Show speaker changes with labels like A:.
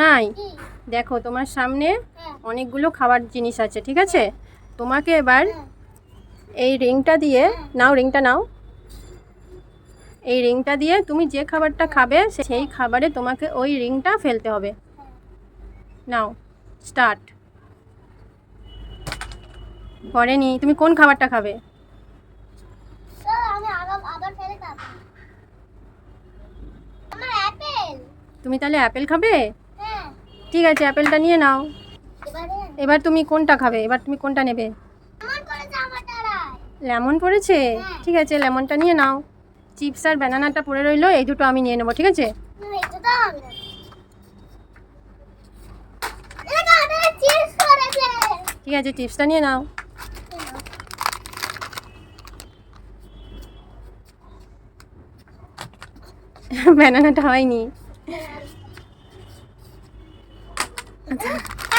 A: নাই? দেখো তোমার সামনে অনেকগুলো খাবার জিনিস আছে ঠিক আছে? তোমাকে এবার। এই রিংটা দিয়ে নাও রিংটা নাও। এই রিংটা দিয়ে তুমি যে খাবারটা খাবে সেই খাবারে তোমাকে ওই রিংটা ফেলতে হবে। Now start. পরেনি তুমি কোন খাবারটা খাবে? তুমি তাহলে অ্যাপেল খাবে? ঠিক আছে অ্যাপেলটা নিয়ে নাও।
B: এবার?
A: তুমি কোনটা খাবে? এবার তুমি কোনটা নেবে? লেমন পড়েছে
B: হ্যাঁ।
A: ঠিক আছে লেমনটা নিয়ে নাও। চিপস আর ব্যানানাটা পড়ে রইল এই দুটো আমি নিয়ে নেব ঠিক আছে? ঠিক আছে চিপসটা নিয়ে নাও। ব্যানানাটা হয়নি। 那太